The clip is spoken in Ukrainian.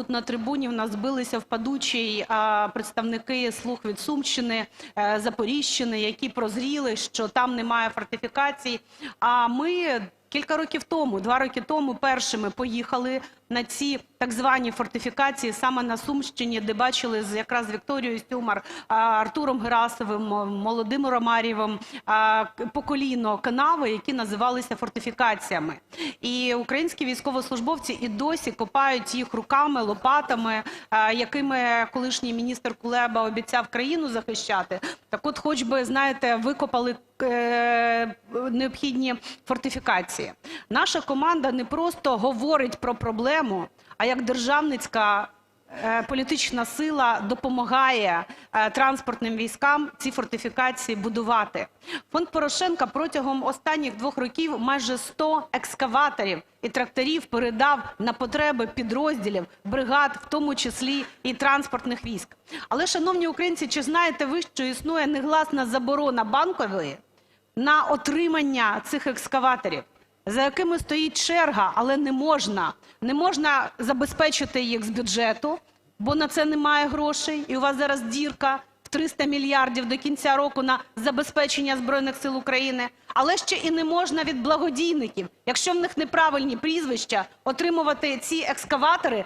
тут на трибуні в нас билися в падучий а, представники «Слуг від Сумщини, е, Запоріжщини, які прозріли, що там немає фортифікацій. А ми кілька років тому, два роки тому, першими поїхали на ці так звані фортифікації саме на Сумщині, де бачили з якраз Вікторією Сюмар, Артуром Герасовим, М- Володимиром Мар'євим а, к- по коліно канави, які називалися фортифікаціями. І українські військовослужбовці і досі копають їх руками, лопатами, якими колишній міністр Кулеба обіцяв країну захищати. Так от, хоч би, знаєте, викопали е, необхідні фортифікації. Наша команда не просто говорить про проблему, а як державницька е, політична сила допомагає е, транспортним військам ці фортифікації будувати. Фонд Порошенка протягом останніх двох років майже 100 екскаваторів і тракторів передав на потреби підрозділів, бригад, в тому числі і транспортних військ. Але, шановні українці, чи знаєте ви, що існує негласна заборона банкової на отримання цих екскаваторів, за якими стоїть черга, але не можна. Не можна забезпечити їх з бюджету, бо на це немає грошей, і у вас зараз дірка в 300 мільярдів до кінця року на забезпечення Збройних сил України. Але ще і не можна від благодійників, якщо в них неправильні прізвища, отримувати ці екскаватори